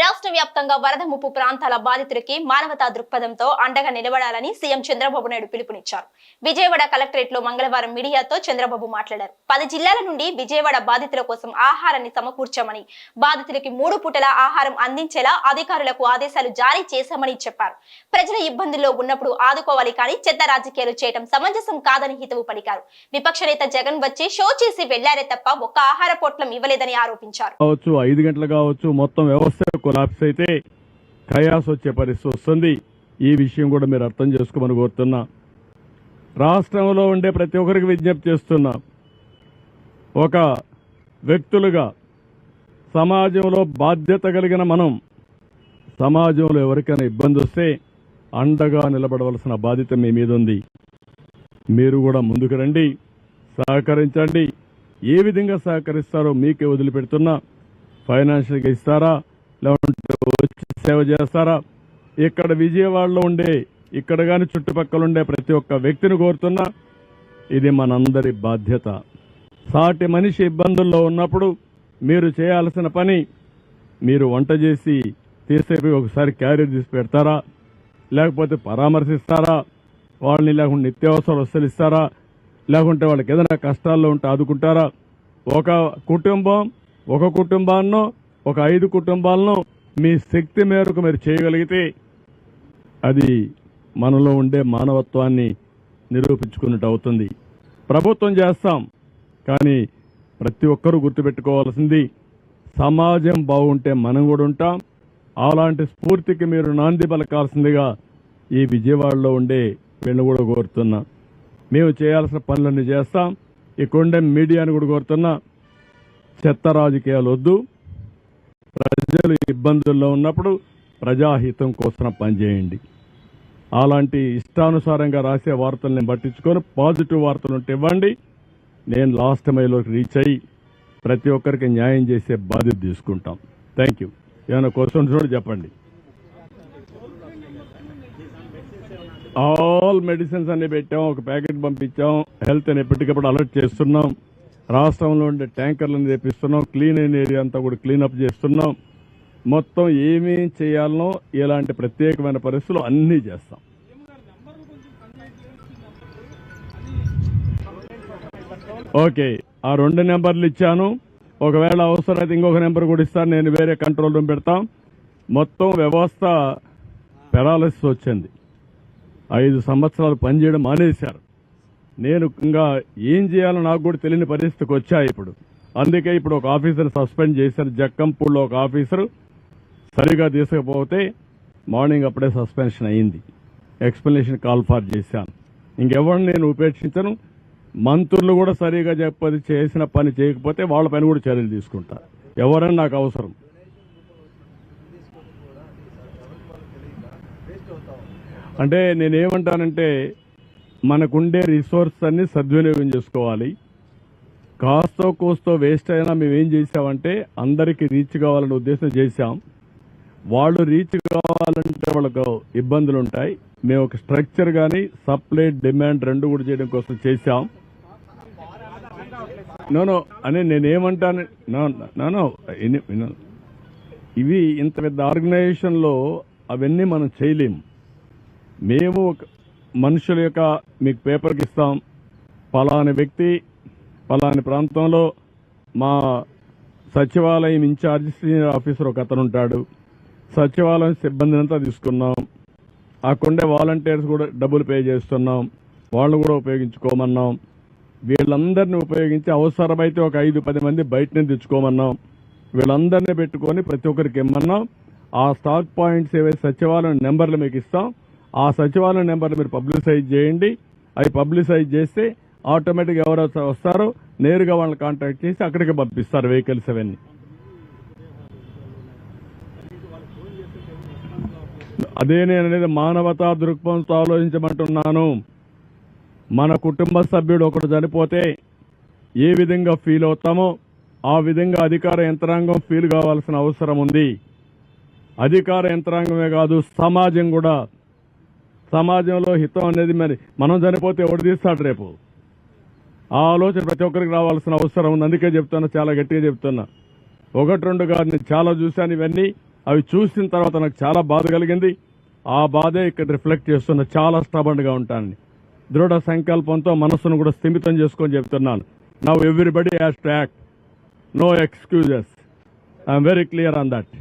రాష్ట్ర వ్యాప్తంగా వరద ముప్పు ప్రాంతాల బాధితులకి మానవతా దృక్పథంతో అండగా నిలబడాలని సీఎం చంద్రబాబు నాయుడు పిలుపునిచ్చారు. విజయవాడ కలెక్టరేట్లో మంగళవారం మీడియాతో చంద్రబాబు మాట్లాడారు. పది జిల్లాల నుండి విజయవాడ బాధితుల కోసం ఆహారాన్ని సమకూర్చామని బాధితులకి మూడు పూటల ఆహారం అందించేలా అధికారులకు ఆదేశాలు జారీ చేశామని చెప్పారు. ప్రజల ఇబ్బందుల్లో ఉన్నప్పుడు ఆదుకోవాలి కానీ చెత్త రాజకీయాలు చేయడం సమంజసం కాదని హితవు పలికారు. విపక్ష నేత జగన్ వచ్చి షో చేసి వెళ్ళారే తప్ప ఒక్క ఆహార పొట్లం ఇవ్వలేదని ఆరోపించారు. ఐదు గంటలు కావచ్చు మొత్తం వ్యవస్థ కొలాప్స్ అయితే కయాస్ వచ్చే పరిస్థితి వస్తుంది. ఈ విషయం కూడా మీరు అర్థం చేసుకోమని కోరుతున్నా. రాష్ట్రంలో ఉండే ప్రతి ఒక్కరికి విజ్ఞప్తి చేస్తున్నా. ఒక వ్యక్తులుగా సమాజంలో బాధ్యత కలిగిన మనం సమాజంలో ఎవరికైనా ఇబ్బంది వస్తే అండగా నిలబడవలసిన బాధ్యత మీ మీద ఉంది. మీరు కూడా ముందుకు రండి సహకరించండి. ఏ విధంగా సహకరిస్తారో మీకే వదిలిపెడుతున్నా. ఫైనాన్షియల్గా ఇస్తారా? లేకుంటే వచ్చి సేవ చేస్తారా? ఇక్కడ విజయవాడలో ఉండే ఇక్కడ కానీ చుట్టుపక్కల ఉండే ప్రతి ఒక్క వ్యక్తిని కోరుతున్నా ఇది మనందరి బాధ్యత. సాటి మనిషి ఇబ్బందుల్లో ఉన్నప్పుడు మీరు చేయాల్సిన పని మీరు వంట చేసి తీసేపి ఒకసారి క్యారియర్ తీసి పెడతారా? లేకపోతే పరామర్శిస్తారా? వాళ్ళని లేకుంటే నిత్యావసర వస్తువులు ఇస్తారా లేకుంటే వాళ్ళకి ఏదైనా కష్టాల్లో ఉంటే ఆదుకుంటారా? ఒక కుటుంబం ఒక కుటుంబాన్నో ఒక ఐదు కుటుంబాలను మీ శక్తి మేరకు మీరు చేయగలిగితే అది మనలో ఉండే మానవత్వాన్ని నిరూపించుకున్నట్టు అవుతుంది. ప్రభుత్వం చేస్తాం కానీ ప్రతి ఒక్కరూ గుర్తుపెట్టుకోవాల్సింది సమాజం బాగుంటే మనం కూడా ఉంటాం. అలాంటి స్ఫూర్తికి మీరు నాంది పలకాల్సిందిగా ఈ విజయవాడలో ఉండే వీళ్ళని కూడా కోరుతున్నా. మేము చేయాల్సిన పనులన్నీ చేస్తాం. ఈ మీడియాని కూడా కోరుతున్నా. చెత్త రాజకీయాలు వద్దు. ప్రజలు ఇబ్బందుల్లో ఉన్నప్పుడు ప్రజాహితం కోసం పనిచేయండి. అలాంటి ఇష్టానుసారంగా రాసే వార్తల్ని పట్టించుకొని పాజిటివ్ వార్తలు ఉంటే ఇవ్వండి. నేను లాస్ట్ మైలోకి రీచ్ అయ్యి ప్రతి ఒక్కరికి న్యాయం చేసే బాధ్యత తీసుకుంటాం. Thank you. ఏమైనా క్వశ్చన్స్ కూడా చెప్పండి. ఆల్ మెడిసిన్స్ అన్ని పెట్టాం ఒక ప్యాకెట్ పంపించాం హెల్త్ అని ఎప్పటికప్పుడు అలర్ట్ చేస్తున్నాం. రాష్ట్రంలో ఉండే ట్యాంకర్లను తెప్పిస్తున్నాం క్లీన్ అయిన ఏరియా అంతా కూడా క్లీనప్ చేస్తున్నాం. మొత్తం ఏమేం చేయాలనో ఇలాంటి ప్రత్యేకమైన పరిస్థితులు అన్నీ చేస్తాం. ఓకే ఆ రెండు నెంబర్లు ఇచ్చాను. ఒకవేళ అవసరమైతే ఇంకొక నెంబర్ కూడా ఇస్తాను. నేను వేరే కంట్రోల్ రూమ్ పెడతాం. మొత్తం వ్యవస్థ పెరాలసిస్ వచ్చింది. ఐదు సంవత్సరాలు పనిచేయడం మానేశారు. నేను ఇంకా ఏం చేయాలో నాకు కూడా తెలియని పరిస్థితికి వచ్చాయి ఇప్పుడు. అందుకే ఇప్పుడు ఒక ఆఫీసర్ సస్పెండ్ చేశారు జక్కంపూడిలో ఒక ఆఫీసర్ సరిగా తీసుకపోతే మార్నింగ్ అప్పుడే సస్పెన్షన్ అయింది. ఎక్స్ప్లెనేషన్ కాల్ ఫార్ చేశాను. ఇంకెవరిని నేను ఉపేక్షించను. మంత్రులు కూడా సరిగా చెప్పది చేసిన పని చేయకపోతే వాళ్ళ పైన కూడా చర్యలు తీసుకుంటారు ఎవరైనా నాకు అవసరం. అంటే నేనేమంటానంటే మనకుండే రిసోర్స్ అన్ని సద్వినియోగం చేసుకోవాలి. కాస్తో కోస్తో వేస్ట్ అయినా మేము ఏం చేసామంటే అందరికీ రీచ్ కావాలనే ఉద్దేశం చేశాం. వాళ్ళు రీచ్ కావాలంటే వాళ్ళకు ఇబ్బందులు ఉంటాయి మేము ఒక స్ట్రక్చర్ కానీ సప్లై డిమాండ్ రెండు కూడా చేయడం కోసం చేశాం. నోనో అని నేనేమంటాను నో ఇవి ఇంత పెద్ద ఆర్గనైజేషన్లో అవన్నీ మనం చేయలేము మేము ఒక మనుషుల యొక్క మీకు పేపర్కి ఇస్తాం. పలాని వ్యక్తి పలాని ప్రాంతంలో మా సచివాలయం ఇన్ఛార్జ్ సీనియర్ ఆఫీసర్ ఒక అతను ఉంటాడు. సచివాలయం సిబ్బందిని అంతా తీసుకున్నాం అక్కడుండే వాలంటీర్స్ కూడా డబ్బులు పే చేస్తున్నాం. వాళ్ళు కూడా ఉపయోగించుకోమన్నాం. వీళ్ళందరినీ ఉపయోగించి అవసరమైతే ఒక ఐదు పది మంది బయట నుంచి తెచ్చుకోమన్నాం. వీళ్ళందరినీ పెట్టుకొని ప్రతి ఒక్కరికి ఇమ్మన్నాం. ఆ స్టాక్ పాయింట్స్ ఏవైతే సచివాలయం నెంబర్లు మీకు ఇస్తాం ఆ సచివాలయం నెంబర్లు మీరు పబ్లిసైజ్ చేయండి. అవి పబ్లిసైజ్ చేస్తే ఆటోమేటిక్గా ఎవరు వస్తారో నేరుగా వాళ్ళని కాంటాక్ట్ చేసి అక్కడికి పంపిస్తారు వెహికల్స్ అవన్నీ. అదే నేను అనేది మానవతా దృక్పథంతో ఆలోచించమంటున్నాను. మన కుటుంబ సభ్యుడు ఒకడు చనిపోతే ఏ విధంగా ఫీల్ అవుతామో ఆ విధంగా అధికార యంత్రాంగం ఫీల్ కావాల్సిన అవసరం ఉంది. అధికార యంత్రాంగమే కాదు సమాజం కూడా సమాజంలో హితం అనేది మరి మనం చనిపోతే ఎవడు తీస్తాడు రేపు? ఆ ఆలోచన ప్రతి ఒక్కరికి రావాల్సిన అవసరం ఉంది. అందుకే చెప్తున్నా చాలా గట్టిగా చెప్తున్నా. ఒకటి రెండు కాదు నేను చాలా చూశాను ఇవన్నీ. అవి చూసిన తర్వాత నాకు చాలా బాధ కలిగింది. ఆ బాధే ఇక్కడ రిఫ్లెక్ట్ చేస్తున్న చాలా స్టబన్గా ఉంటానని. దృఢ సంకల్పంతో మనస్సును కూడా స్థిమితం చేసుకొని చెప్తున్నాను. Now everybody has to act no excuses I'm very clear on that